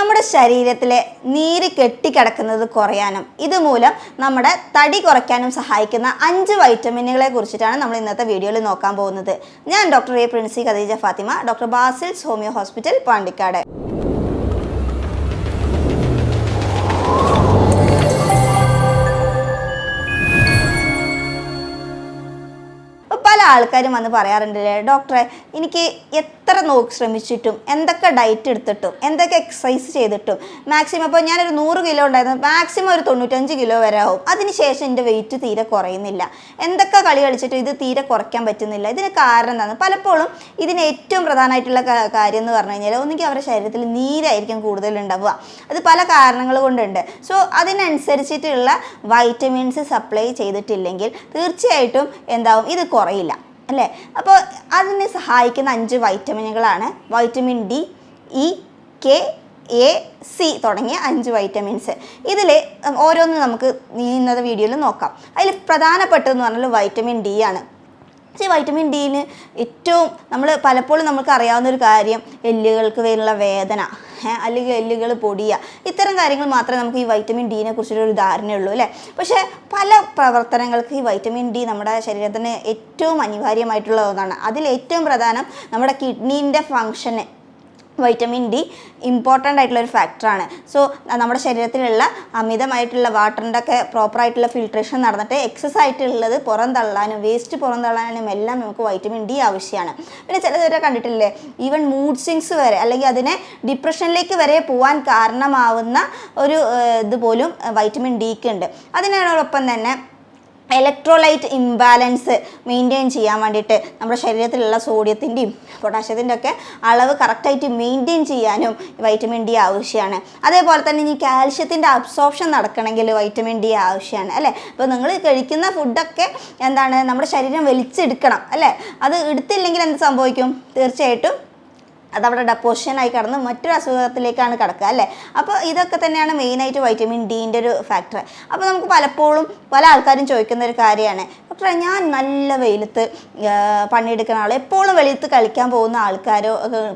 നമ്മുടെ ശരീരത്തിലെ നീര് കെട്ടിക്കിടക്കുന്നത് കുറയാനും ഇതുമൂലം നമ്മുടെ തടി കുറയ്ക്കാനും സഹായിക്കുന്ന അഞ്ച് വൈറ്റമിനുകളെ കുറിച്ചിട്ടാണ് നമ്മൾ ഇന്നത്തെ വീഡിയോയിൽ നോക്കാൻ പോകുന്നത്. ഞാൻ doctor A Princy Khadija Fathima doctor Basil's homeo hospital Pandikkad. ആൾക്കാരും വന്ന് പറയാറുണ്ടല്ലേ ഡോക്ടറെ എനിക്ക് എത്ര നോക്കി ശ്രമിച്ചിട്ടും എന്തൊക്കെ ഡയറ്റ് എടുത്തിട്ടും എന്തൊക്കെ എക്സസൈസ് ചെയ്തിട്ടും മാക്സിമം ഇപ്പോൾ ഞാനൊരു നൂറ് കിലോ ഉണ്ടായിരുന്നു മാക്സിമം ഒരു തൊണ്ണൂറ്റഞ്ച് കിലോ വരെ ആവും. അതിനുശേഷം എന്റെ വെയിറ്റ് തീരെ കുറയുന്നില്ല. എന്തൊക്കെ കളി കളിച്ചിട്ടും ഇത് തീരെ കുറയ്ക്കാൻ പറ്റുന്നില്ല. ഇതിന് കാരണം എന്താണ്? പലപ്പോഴും ഇതിന് ഏറ്റവും പ്രധാനമായിട്ടുള്ള കാര്യം എന്ന് പറഞ്ഞു കഴിഞ്ഞാൽ ഒന്നുകിൽ അവരുടെ ശരീരത്തിൽ നീരായിരിക്കും കൂടുതൽ ഉണ്ടാവുക. അത് പല കാരണങ്ങൾ കൊണ്ടുണ്ട്. സോ അതിനനുസരിച്ചിട്ടുള്ള വൈറ്റമിൻസ് സപ്ലൈ ചെയ്തിട്ടില്ലെങ്കിൽ തീർച്ചയായിട്ടും എന്താവും? ഇത് കുറയില്ല. അല്ലേ? അപ്പോൾ അതിനെ സഹായിക്കുന്ന അഞ്ച് വൈറ്റമിനുകളാണ് vitamin D E K A C തുടങ്ങിയ അഞ്ച് വൈറ്റമിൻസ്. ഇതിൽ ഓരോന്ന് നമുക്ക് ഇന്നത്തെ വീഡിയോയിൽ നോക്കാം. അതിൽ പ്രധാനപ്പെട്ടതെന്ന് പറഞ്ഞാൽ വൈറ്റമിൻ ഡി ആണ്. ഈ വൈറ്റമിൻ ഡിന് ഏറ്റവും നമ്മൾ പലപ്പോഴും നമുക്ക് അറിയാവുന്ന ഒരു കാര്യം എല്ലുകൾക്ക് വരുന്ന വേദന അല്ലെങ്കിൽ എല്ലുകൾ പൊടിയുക ഇത്തരം കാര്യങ്ങൾ മാത്രമേ നമുക്ക് ഈ വൈറ്റമിൻ ഡീനെ കുറിച്ചൊരു ധാരണയുള്ളൂ അല്ലേ? പക്ഷേ പല പ്രവർത്തനങ്ങൾക്ക് ഈ വൈറ്റമിൻ ഡി നമ്മുടെ ശരീരത്തിന് ഏറ്റവും അനിവാര്യമായിട്ടുള്ള ഒന്നാണ്. അതിൽ ഏറ്റവും പ്രധാനം നമ്മുടെ കിഡ്നീന്റെ ഫങ്ഷന് വൈറ്റമിൻ ഡി ഇമ്പോർട്ടന്റ് ആയിട്ടുള്ള ഒരു ഫാക്ടറാണ് സോ നമ്മുടെ ശരീരത്തിലുള്ള അമിതമായിട്ടുള്ള വാട്ടറിന്റെ ഒക്കെ പ്രോപ്പറായിട്ടുള്ള ഫിൽട്രേഷൻ നടന്നിട്ട് എക്സസ് ആയിട്ടുള്ളത് പുറം തള്ളാനും വേസ്റ്റ് പുറം തള്ളാനും എല്ലാം നമുക്ക് വൈറ്റമിൻ ഡി ആവശ്യമാണ്. പിന്നെ ചിലവരെ കണ്ടിട്ടില്ലേ? ഈവൻ മൂഡ് സ്വിങ്സ് വരെ അല്ലെങ്കിൽ അതിനെ ഡിപ്രഷനിലേക്ക് വരെ പോകാൻ കാരണമാവുന്ന ഒരു ഇതുപോലും ഇത് പോലും വൈറ്റമിൻ ഡിക്ക് ഉണ്ട്. അതിനോടൊപ്പം തന്നെ ഇലക്ട്രോലൈറ്റ് ഇംബാലൻസ് മെയിന്റെയിൻ ചെയ്യാൻ വേണ്ടിയിട്ട് നമ്മുടെ ശരീരത്തിലുള്ള സോഡിയത്തിന്റെയും പൊട്ടാഷ്യത്തിന്റെ ഒക്കെ അളവ് കറക്റ്റായിട്ട് മെയിന്റെയിൻ ചെയ്യാനും വൈറ്റമിൻ ഡി ആവശ്യമാണ്. അതേപോലെ തന്നെ ഇനി കാൽഷ്യത്തിന്റെ അബ്സോർപ്ഷൻ നടക്കണമെങ്കിൽ വൈറ്റമിൻ ഡി ആവശ്യമാണ് അല്ലേ? അപ്പോൾ നിങ്ങൾ കഴിക്കുന്ന ഫുഡൊക്കെ എന്താണ്? നമ്മുടെ ശരീരം വലിച്ചെടുക്കണം അല്ലേ? അത് എടുത്തില്ലെങ്കിൽ എന്ത് സംഭവിക്കും? തീർച്ചയായിട്ടും അതവിടെ ഡെപ്പോസിഷനായി കടന്ന് മറ്റൊരു അസുഖത്തിലേക്കാണ് കിടക്കുക അല്ലേ? അപ്പോൾ ഇതൊക്കെ തന്നെയാണ് മെയിനായിട്ട് വൈറ്റമിൻ ഡീന്റെ ഒരു ഫാക്ടർ അപ്പോൾ നമുക്ക് പലപ്പോഴും പല ആൾക്കാരും ചോദിക്കുന്ന ഒരു കാര്യമാണ്. ഡോക്ടറെ ഞാൻ നല്ല വെയിലത്ത് പണിയെടുക്കുന്ന ആൾ എപ്പോഴും വെളിയത്ത് കളിക്കാൻ പോകുന്ന ആൾക്കാരോ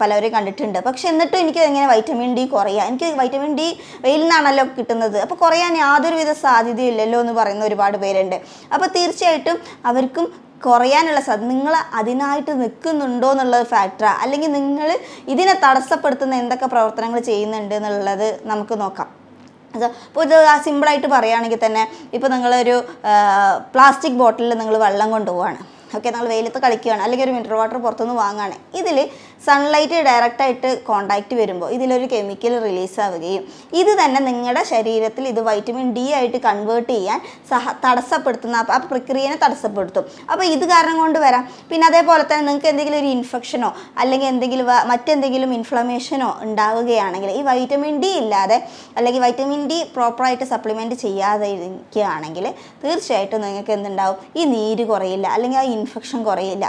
പലവരെയും കണ്ടിട്ടുണ്ട്. പക്ഷെ എന്നിട്ടും എനിക്ക് എങ്ങനെ വൈറ്റമിൻ ഡി കുറയുക എനിക്ക് വൈറ്റമിൻ ഡി വെയിൽ നിന്നാണല്ലോ കിട്ടുന്നത്. അപ്പോൾ കുറയാൻ യാതൊരുവിധ സാധ്യതയില്ലല്ലോ എന്ന് പറയുന്ന ഒരുപാട് പേരുണ്ട്. അപ്പോൾ തീർച്ചയായിട്ടും അവർക്കും കുറയാനുള്ള സാധ്യത നിങ്ങൾ അതിനായിട്ട് നിൽക്കുന്നുണ്ടോ എന്നുള്ളത് ഫാക്ടറാണ് അല്ലെങ്കിൽ നിങ്ങൾ ഇതിനെ തടസ്സപ്പെടുത്തുന്ന എന്തൊക്കെ പ്രവർത്തനങ്ങൾ ചെയ്യുന്നുണ്ട് എന്നുള്ളത് നമുക്ക് നോക്കാം. ഇപ്പോൾ ഇത് സിമ്പിളായിട്ട് പറയുകയാണെങ്കിൽ തന്നെ ഇപ്പോൾ നിങ്ങളൊരു പ്ലാസ്റ്റിക് ബോട്ടിലിൽ നിങ്ങൾ വെള്ളം കൊണ്ടുപോവാണ്. ഓക്കെ നിങ്ങൾ വെയിലത്ത് കളിക്കുകയാണ്. അല്ലെങ്കിൽ ഒരു മിനറൽ വാട്ടർ പുറത്തുനിന്ന് വാങ്ങുകയാണ്. ഇതിൽ സൺലൈറ്റ് ഡയറക്റ്റായിട്ട് കോണ്ടാക്റ്റ് വരുമ്പോൾ ഇതിലൊരു കെമിക്കൽ റിലീസ് ആവുകയും ഇത് തന്നെ നിങ്ങളുടെ ശരീരത്തിൽ ഇത് വൈറ്റമിൻ ഡി ആയിട്ട് കൺവേർട്ട് ചെയ്യാൻ സഹ തടസ്സപ്പെടുത്തുന്ന ആ പ്രക്രിയനെ തടസ്സപ്പെടുത്തും. അപ്പോൾ ഇത് കാരണം കൊണ്ട് വരാം. പിന്നെ അതേപോലെ തന്നെ നിങ്ങൾക്ക് എന്തെങ്കിലും ഒരു ഇൻഫെക്ഷനോ അല്ലെങ്കിൽ എന്തെങ്കിലും മറ്റെന്തെങ്കിലും ഇൻഫ്ലമേഷനോ ഉണ്ടാവുകയാണെങ്കിൽ ഈ വൈറ്റമിൻ ഡി ഇല്ലാതെ അല്ലെങ്കിൽ വൈറ്റമിൻ ഡി പ്രോപ്പറായിട്ട് സപ്ലിമെന്റ് ചെയ്യാതെ ഇരിക്കുകയാണെങ്കിൽ തീർച്ചയായിട്ടും നിങ്ങൾക്ക് എന്തുണ്ടാവും? ഈ നീര് കുറയില്ല അല്ലെങ്കിൽ ആ ഇൻഫെക്ഷൻ കുറയില്ല.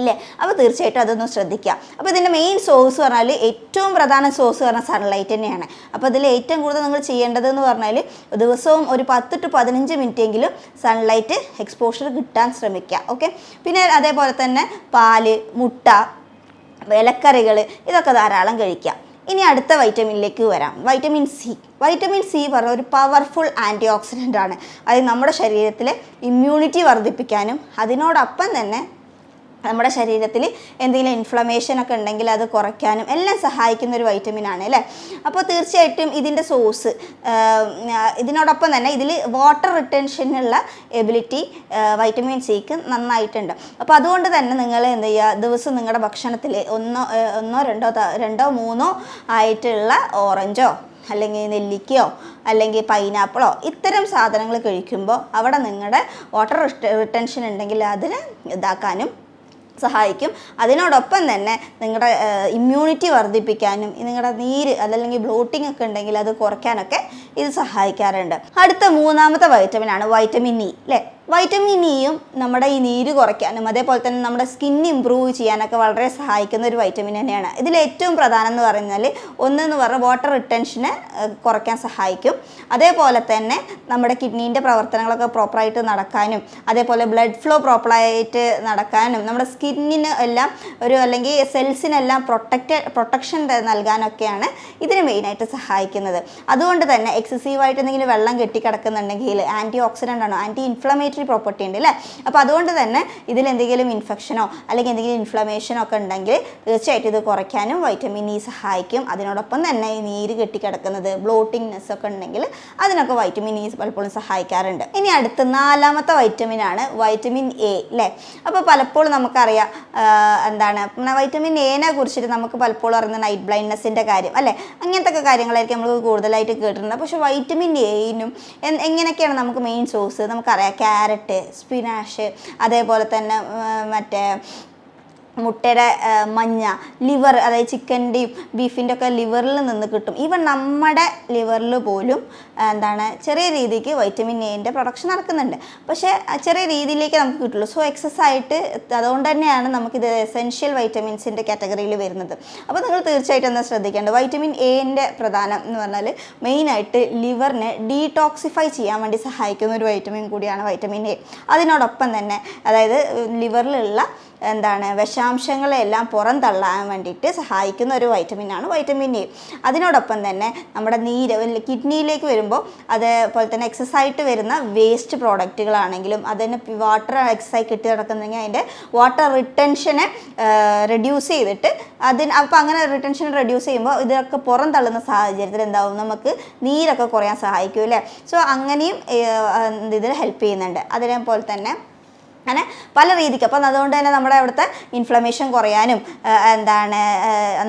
ഇല്ലേ? അപ്പോൾ തീർച്ചയായിട്ടും അതൊന്ന് ശ്രദ്ധിക്കുക അപ്പോൾ ഇതിന്റെ മെയിൻ സോഴ്സ് പറഞ്ഞാൽ ഏറ്റവും പ്രധാന സോഴ്സ് പറഞ്ഞാൽ സൺലൈറ്റ് തന്നെയാണ്. അപ്പോൾ ഇതിൽ ഏറ്റവും കൂടുതൽ നിങ്ങൾ ചെയ്യേണ്ടതെന്ന് പറഞ്ഞാൽ ദിവസവും ഒരു പത്ത് ടു പതിനഞ്ച് മിനിറ്റ് എങ്കിലും സൺലൈറ്റ് എക്സ്പോഷർ കിട്ടാൻ ശ്രമിക്കുക ഓക്കെ പിന്നെ അതേപോലെ തന്നെ പാൽ മുട്ട ഇലക്കറികൾ ഇതൊക്കെ ധാരാളം കഴിക്കുക ഇനി അടുത്ത വൈറ്റമിനിലേക്ക് വരാം. വൈറ്റമിൻ സി വൈറ്റമിൻ സി പറഞ്ഞ ഒരു പവർഫുൾ ആന്റി ഓക്സിഡന്റ് ആണ്. അത് നമ്മുടെ ശരീരത്തിലെ ഇമ്മ്യൂണിറ്റി വർദ്ധിപ്പിക്കാനും അതിനോടൊപ്പം തന്നെ നമ്മുടെ ശരീരത്തിൽ എന്തെങ്കിലും ഇൻഫ്ലമേഷൻ ഒക്കെ ഉണ്ടെങ്കിൽ അത് കുറയ്ക്കാനും എല്ലാം സഹായിക്കുന്ന ഒരു വൈറ്റമിൻ ആണ് അല്ലേ? അപ്പോൾ തീർച്ചയായിട്ടും ഇതിന്റെ സോഴ്സ് ഇതിനോടൊപ്പം തന്നെ ഇതിൽ വാട്ടർ റിട്ടൻഷനുള്ള എബിലിറ്റി വൈറ്റമിൻ സിക്ക് നന്നായിട്ടുണ്ട്. അപ്പോൾ അതുകൊണ്ട് തന്നെ നിങ്ങൾ എന്ത് ചെയ്യുക? ദിവസം നിങ്ങളുടെ ഭക്ഷണത്തിൽ ഒന്നോ ഒന്നോ രണ്ടോ രണ്ടോ മൂന്നോ ആയിട്ടുള്ള ഓറഞ്ചോ അല്ലെങ്കിൽ നെല്ലിക്കയോ അല്ലെങ്കിൽ പൈനാപ്പിളോ ഇത്തരം സാധനങ്ങൾ കഴിക്കുമ്പോൾ അവിടെ നിങ്ങളുടെ വാട്ടർ റിട്ടൻഷൻ ഉണ്ടെങ്കിൽ അതിന് ഇതാക്കാനും സഹായിക്കും. അതിനോടൊപ്പം തന്നെ നിങ്ങളുടെ ഇമ്മ്യൂണിറ്റി വർദ്ധിപ്പിക്കാനും നിങ്ങളുടെ നീര് അതല്ലെങ്കിൽ ബ്ലോട്ടിംഗ് ഒക്കെ ഉണ്ടെങ്കിൽ അത് കുറയ്ക്കാനൊക്കെ ഇത് സഹായിക്കാറുണ്ട്. അടുത്ത മൂന്നാമത്തെ വൈറ്റമിൻ ആണ് വൈറ്റമിൻ ഇ അല്ലേ വൈറ്റമിൻ ഇയും നമ്മുടെ ഈ നീര് കുറയ്ക്കാനും അതേപോലെ തന്നെ നമ്മുടെ സ്കിൻ ഇമ്പ്രൂവ് ചെയ്യാനൊക്കെ വളരെ സഹായിക്കുന്ന ഒരു വൈറ്റമിൻ തന്നെയാണ്. ഇതിൽ ഏറ്റവും പ്രധാനം എന്ന് പറഞ്ഞാൽ ഒന്നെന്ന് പറഞ്ഞാൽ വാട്ടർ റിട്ടൻഷനെ കുറയ്ക്കാൻ സഹായിക്കും. അതേപോലെ തന്നെ നമ്മുടെ കിഡ്നീന്റെ പ്രവർത്തനങ്ങളൊക്കെ പ്രോപ്പറായിട്ട് നടക്കാനും അതേപോലെ ബ്ലഡ് ഫ്ലോ പ്രോപ്പറായിട്ട് നടക്കാനും നമ്മുടെ സ്കിന്നിന് എല്ലാം ഒരു അല്ലെങ്കിൽ സെൽസിനെല്ലാം പ്രൊട്ടക്റ്റ് പ്രൊട്ടക്ഷൻ നൽകാനൊക്കെയാണ് ഇതിന് മെയിനായിട്ട് സഹായിക്കുന്നത്. അതുകൊണ്ട് തന്നെ എക്സസീവായിട്ട് എന്തെങ്കിലും വെള്ളം കെട്ടിക്കിടക്കുന്നുണ്ടെങ്കിൽ ആന്റി ഓക്സിഡന്റ് ആണോ ആന്റി ഇൻഫ്ലമേറ്ററി പ്രോപ്പർട്ടി ഉണ്ട് അല്ലേ അപ്പോൾ അതുകൊണ്ട് തന്നെ ഇതിൽ എന്തെങ്കിലും ഇൻഫെക്ഷനോ അല്ലെങ്കിൽ എന്തെങ്കിലും ഇൻഫ്ലമേഷനോ ഒക്കെ ഉണ്ടെങ്കിൽ തീർച്ചയായിട്ടും ഇത് കുറയ്ക്കാനും വൈറ്റമിൻ ഇ സഹായിക്കും. അതിനോടൊപ്പം തന്നെ ഈ നീര് കെട്ടിക്കിടക്കുന്നത് ബ്ലോട്ടിങ്നെസ് ഒക്കെ ഉണ്ടെങ്കിൽ അതിനൊക്കെ വൈറ്റമിൻ ഇ പലപ്പോഴും സഹായിക്കാറുണ്ട്. ഇനി അടുത്ത നാലാമത്തെ വൈറ്റമിൻ ആണ് വൈറ്റമിൻ എ അല്ലേ അപ്പോൾ പലപ്പോഴും നമുക്കറിയാം എന്താണ് വൈറ്റമിൻ എനെ കുറിച്ചിട്ട് നമുക്ക് പലപ്പോഴും അറിയുന്ന നൈറ്റ് ബ്ലൈൻഡ്നെസ്സിന്റെ കാര്യം അല്ലേ? അങ്ങനത്തെ കാര്യങ്ങളായിരിക്കും നമ്മൾ കൂടുതലായിട്ട് കേട്ടിട്ടുണ്ട്. പക്ഷേ വൈറ്റമിൻ എയിനും എങ്ങനെയൊക്കെയാണ് നമുക്ക് മെയിൻ സോഴ്സ് നമുക്കറിയാം ക്യാരറ്റ് സ്പിനാഷ് അതേപോലെ തന്നെ മറ്റേ മുട്ടയുടെ മഞ്ഞ ലിവർ അതായത് ചിക്കന്റെയും ബീഫിന്റെ ഒക്കെ ലിവറിൽ നിന്ന് കിട്ടും. ഈവൻ നമ്മുടെ ലിവറിൽ പോലും എന്താണ് ചെറിയ രീതിക്ക് വൈറ്റമിൻ എന്റെ പ്രൊഡക്ഷൻ നടക്കുന്നുണ്ട്. പക്ഷേ ചെറിയ രീതിയിലേക്ക് നമുക്ക് കിട്ടുള്ളൂ. സോ എക്സസ് ആയിട്ട് അതുകൊണ്ട് തന്നെയാണ് നമുക്കിത് എസെൻഷ്യൽ വൈറ്റമിൻസിന്റെ കാറ്റഗറിയിൽ വരുന്നത്. അപ്പോൾ നിങ്ങൾ തീർച്ചയായിട്ടും ഒന്ന് ശ്രദ്ധിക്കേണ്ടത് വൈറ്റമിൻ എന്റെ പ്രധാനം എന്ന് പറഞ്ഞാൽ മെയിനായിട്ട് ലിവറിനെ ഡീടോക്സിഫൈ ചെയ്യാൻ വേണ്ടി സഹായിക്കുന്ന ഒരു വൈറ്റമിൻ കൂടിയാണ് വൈറ്റമിൻ എ അതിനോടൊപ്പം തന്നെ അതായത് ലിവറിലുള്ള എന്താണ് വിഷാംശങ്ങളെല്ലാം പുറം തള്ളാൻ വേണ്ടിയിട്ട് സഹായിക്കുന്ന ഒരു വൈറ്റമിൻ ആണ് വൈറ്റമിൻ എ അതിനോടൊപ്പം തന്നെ നമ്മുടെ നീര് കിഡ്നിയിലേക്ക് വരുമ്പോൾ അതേപോലെ തന്നെ എക്സസ് വരുന്ന വേസ്റ്റ് പ്രോഡക്റ്റുകളാണെങ്കിലും അതിന് വാട്ടർ എക്സസൈസ് കിട്ടി നടക്കുന്നെങ്കിൽ അതിന്റെ വാട്ടർ റിട്ടൻഷനെ റെഡ്യൂസ് ചെയ്തിട്ട് അതിന് അപ്പോൾ അങ്ങനെ റിട്ടൻഷൻ റെഡ്യൂസ് ചെയ്യുമ്പോൾ ഇതൊക്കെ പുറം തള്ളുന്ന സാഹചര്യത്തിൽ എന്താവും? നമുക്ക് നീരൊക്കെ കുറയാൻ സഹായിക്കും അല്ലേ? സോ അങ്ങനെയും ഇതിൽ ഹെൽപ്പ് ചെയ്യുന്നുണ്ട്. അതേപോലെ തന്നെ അങ്ങനെ പല രീതിക്ക്. അപ്പം അതുകൊണ്ട് തന്നെ നമ്മുടെ അവിടുത്തെ ഇൻഫ്ലമേഷൻ കുറയാനും എന്താണ്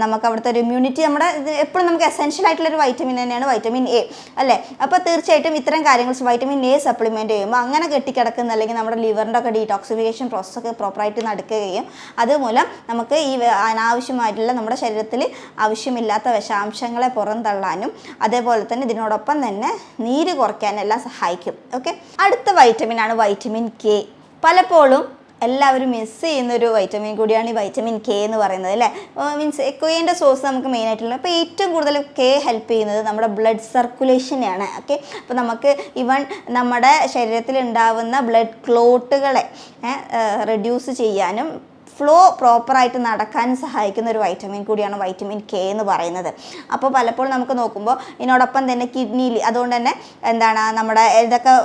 നമുക്ക് അവിടുത്തെ ഒരു ഇമ്മ്യൂണിറ്റി നമ്മുടെ എപ്പോഴും നമുക്ക് എസെൻഷ്യൽ ആയിട്ടുള്ള ഒരു വൈറ്റമിൻ തന്നെയാണ് വൈറ്റമിൻ എ അല്ലേ? അപ്പോൾ തീർച്ചയായിട്ടും ഇത്തരം കാര്യങ്ങൾ വൈറ്റമിൻ എ സപ്ലിമെന്റ് ചെയ്യുമ്പോൾ അങ്ങനെ കെട്ടിക്കിടക്കുന്ന അല്ലെങ്കിൽ നമ്മുടെ ലിവറിന്റെ ഒക്കെ ഡീടോക്സിഫിക്കേഷൻ പ്രോസസ്സൊക്കെ പ്രോപ്പറായിട്ട് നടക്കുകയും അതുമൂലം നമുക്ക് ഈ അനാവശ്യമായിട്ടുള്ള നമ്മുടെ ശരീരത്തിൽ ആവശ്യമില്ലാത്ത വിഷാംശങ്ങളെ പുറന്തള്ളാനും അതേപോലെ തന്നെ ഇതിനോടൊപ്പം തന്നെ നീര് കുറയ്ക്കാനെല്ലാം സഹായിക്കും. ഓക്കെ അടുത്ത വൈറ്റമിനാണ് വൈറ്റമിൻ കെ പലപ്പോഴും എല്ലാവരും മിസ് ചെയ്യുന്ന ഒരു വൈറ്റമിൻ കൂടിയാണ് ഈ വൈറ്റമിൻ കെ എന്ന് പറയുന്നത് അല്ലേ? മീൻസ് കെന്റെ സോഴ്സ് നമുക്ക് മെയിൻ ആയിട്ടുള്ള അപ്പോൾ ഏറ്റവും കൂടുതൽ കെ ഹെൽപ്പ് ചെയ്യുന്നത് നമ്മുടെ ബ്ലഡ് സർക്കുലേഷനെയാണ് ഓക്കെ അപ്പോൾ നമുക്ക് ഇവൺ നമ്മുടെ ശരീരത്തിൽ ഉണ്ടാവുന്ന ബ്ലഡ് ക്ലോട്ടുകളെ റെഡ്യൂസ് ചെയ്യാനും ഫ്ലോ പ്രോപ്പറായിട്ട് നടക്കാൻ സഹായിക്കുന്ന ഒരു വൈറ്റമിൻ കൂടിയാണ് വൈറ്റമിൻ കെ എന്ന് പറയുന്നത്. അപ്പോൾ പലപ്പോഴും നമുക്ക് നോക്കുമ്പോൾ ഇതിനോടൊപ്പം തന്നെ കിഡ്നിയിൽ അതുകൊണ്ട് തന്നെ എന്താണ് നമ്മുടെ ഇതൊക്കെ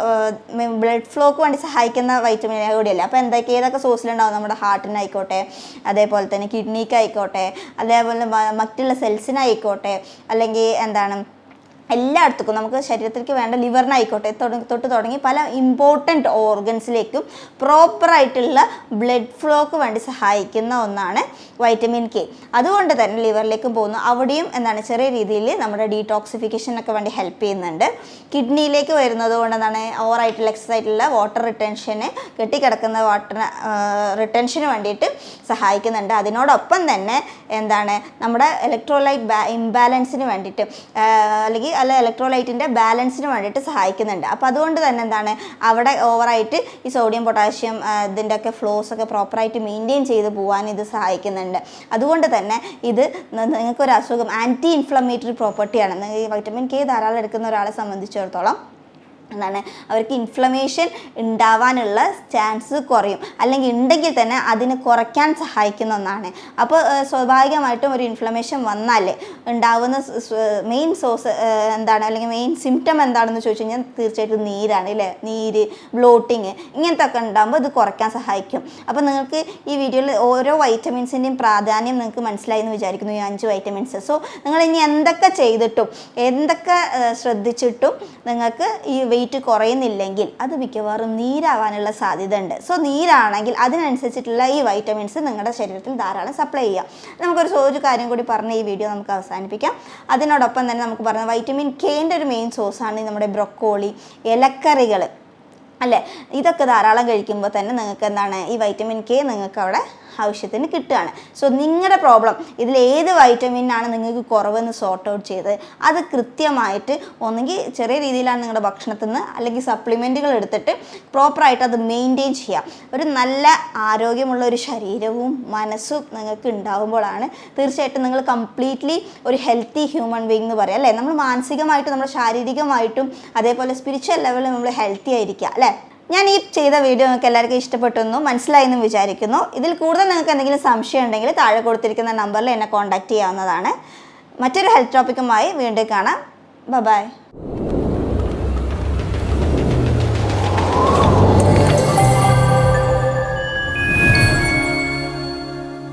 ബ്ലഡ് ഫ്ലോക്ക് വേണ്ടി സഹായിക്കുന്ന വൈറ്റമിൻ കൂടിയല്ലേ? അപ്പോൾ എന്തൊക്കെ ഏതൊക്കെ സോഴ്സിലുണ്ടാവും നമ്മുടെ ഹാർട്ടിനായിക്കോട്ടെ അതേപോലെ തന്നെ കിഡ്നിക്കായിക്കോട്ടെ അതേപോലെ മറ്റുള്ള സെൽസിനായിക്കോട്ടെ അല്ലെങ്കിൽ എന്താണ് എല്ലായിടത്തേക്കും നമുക്ക് ശരീരത്തിലേക്ക് വേണ്ട ലിവറിനായിക്കോട്ടെ തൊട്ട് തുടങ്ങി പല ഇമ്പോർട്ടന്റ് ഓർഗൻസിലേക്കും പ്രോപ്പറായിട്ടുള്ള ബ്ലഡ് ഫ്ലോക്ക് വേണ്ടി സഹായിക്കുന്ന ഒന്നാണ് വൈറ്റമിൻ കെ അതുകൊണ്ട് തന്നെ ലിവറിലേക്കും പോകുന്നു. അവിടെയും എന്താണ് ചെറിയ രീതിയിൽ നമ്മുടെ ഡീടോക്സിഫിക്കേഷനൊക്കെ വേണ്ടി ഹെൽപ്പ് ചെയ്യുന്നുണ്ട്. കിഡ്നിയിലേക്ക് വരുന്നത് കൊണ്ട് എന്താണ് ഓവറായിട്ടുള്ള എക്സസൈസ് ആയിട്ടുള്ള വാട്ടർ റിട്ടൻഷന് കെട്ടിക്കിടക്കുന്ന വാട്ടർ റിട്ടൻഷന് വേണ്ടിയിട്ട് സഹായിക്കുന്നുണ്ട്. അതിനോടൊപ്പം തന്നെ എന്താണ് നമ്മുടെ ഇലക്ട്രോലൈറ്റ് ഇംബാലൻസിന് വേണ്ടിയിട്ട് അല്ലെങ്കിൽ അല്ല ഇലക്ട്രോലൈറ്റിന്റെ ബാലൻസിന് വേണ്ടിയിട്ട് സഹായിക്കുന്നുണ്ട്. അപ്പോൾ അതുകൊണ്ട് തന്നെ എന്താണ് അവിടെ ഓവറായിട്ട് ഈ സോഡിയം പൊട്ടാഷ്യം ഇതിന്റെ ഒക്കെ ഫ്ലോസ് ഒക്കെ പ്രോപ്പറായിട്ട് മെയിന്റെയിൻ ചെയ്ത് പോകാൻ ഇത് സഹായിക്കുന്നുണ്ട്. അതുകൊണ്ട് തന്നെ ഇത് നിങ്ങൾക്കൊരു അസുഖം ആന്റി ഇൻഫ്ലമേറ്ററി പ്രോപ്പർട്ടിയാണ് വൈറ്റമിൻ കെ ധാരാളം എടുക്കുന്ന ഒരാളെ സംബന്ധിച്ചിടത്തോളം എന്താണ്? അവർക്ക് ഇൻഫ്ലമേഷൻ ഉണ്ടാവാനുള്ള ചാൻസ് കുറയും. അല്ലെങ്കിൽ ഉണ്ടെങ്കിൽ തന്നെ അതിന് കുറയ്ക്കാൻ സഹായിക്കുന്ന ഒന്നാണ്. അപ്പോൾ സ്വാഭാവികമായിട്ടും ഒരു ഇൻഫ്ലമേഷൻ വന്നാൽ ഉണ്ടാവുന്ന മെയിൻ സോഴ്സ് എന്താണ്? അല്ലെങ്കിൽ മെയിൻ സിംറ്റം എന്താണെന്ന് ചോദിച്ചു കഴിഞ്ഞാൽ തീർച്ചയായിട്ടും നീരാണ് അല്ലേ? നീര് ബ്ലോട്ടിങ് ഇങ്ങനത്തെ ഒക്കെ ഉണ്ടാകുമ്പോൾ ഇത് കുറയ്ക്കാൻ സഹായിക്കും. അപ്പോൾ നിങ്ങൾക്ക് ഈ വീഡിയോയിൽ ഓരോ വൈറ്റമിൻസിന്റെയും പ്രാധാന്യം നിങ്ങൾക്ക് മനസ്സിലായി എന്ന് വിചാരിക്കുന്നു. ഈ അഞ്ച് വൈറ്റമിൻസ് സോ നിങ്ങൾ ഇനി എന്തൊക്കെ ചെയ്തിട്ടും എന്തൊക്കെ ശ്രദ്ധിച്ചിട്ടും നിങ്ങൾക്ക് ഈ വെയിറ്റ് കുറയുന്നില്ലെങ്കിൽ അത് മിക്കവാറും നീരാവാനുള്ള സാധ്യത ഉണ്ട് സോ നീരാണെങ്കിൽ അതിനനുസരിച്ചിട്ടുള്ള ഈ വൈറ്റമിൻസ് നിങ്ങളുടെ ശരീരത്തിൽ ധാരാളം സപ്ലൈ ചെയ്യാം. നമുക്കൊരു ഒരു കാര്യം കൂടി പറഞ്ഞ് ഈ വീഡിയോ നമുക്ക് അവസാനിപ്പിക്കാം. അതിനോടൊപ്പം തന്നെ നമുക്ക് പറഞ്ഞ വൈറ്റമിൻ കെന്റെ ഒരു മെയിൻ സോഴ്സാണ് നമ്മുടെ ബ്രൊക്കോളി ഇലക്കറികൾ അല്ലേ? ഇതൊക്കെ ധാരാളം കഴിക്കുമ്പോൾ തന്നെ നിങ്ങൾക്ക് എന്താണ് ഈ വൈറ്റമിൻ കെ നിങ്ങൾക്ക് അവിടെ ആവശ്യത്തിന് കിട്ടുകയാണ്. സോ നിങ്ങളുടെ പ്രോബ്ലം ഇതിൽ ഏത് വൈറ്റമിനാണ് നിങ്ങൾക്ക് കുറവെന്ന് സോർട്ട് ഔട്ട് ചെയ്ത് അത് കൃത്യമായിട്ട് ഒന്നെങ്കിൽ ചെറിയ രീതിയിലാണ് നിങ്ങളുടെ ഭക്ഷണത്തിൽ നിന്ന് അല്ലെങ്കിൽ സപ്ലിമെന്റുകൾ എടുത്തിട്ട് പ്രോപ്പറായിട്ട് അത് മെയിന്റെയിൻ ചെയ്യാം. ഒരു നല്ല ആരോഗ്യമുള്ള ഒരു ശരീരവും മനസ്സും നിങ്ങൾക്ക് ഉണ്ടാകുമ്പോഴാണ് തീർച്ചയായിട്ടും നിങ്ങൾ കംപ്ലീറ്റ്ലി ഒരു ഹെൽത്തി ഹ്യൂമൻ ബീങ് എന്ന് പറയാം അല്ലേ? നമ്മൾ മാനസികമായിട്ടും നമ്മൾ ശാരീരികമായിട്ടും അതേപോലെ സ്പിരിച്വൽ ലെവലിൽ നമ്മൾ ഹെൽത്തി ആയിരിക്കുക അല്ലേ? ഞാൻ ഈ ചെയ്ത വീഡിയോ നിങ്ങൾക്ക് എല്ലാവർക്കും ഇഷ്ടപ്പെട്ടെന്നു മനസ്സിലായെന്നും വിചാരിക്കുന്നു. ഇതിൽ കൂടുതൽ നിങ്ങൾക്ക് എന്തെങ്കിലും സംശയം ഉണ്ടെങ്കിൽ താഴെ കൊടുത്തിരിക്കുന്ന നമ്പറിൽ എന്നെ കോൺടാക്റ്റ് ചെയ്യാവുന്നതാണ്. മറ്റൊരു ഹെൽത്ത് ടോപ്പിക്കുമായി വീണ്ടും കാണാം. ബൈ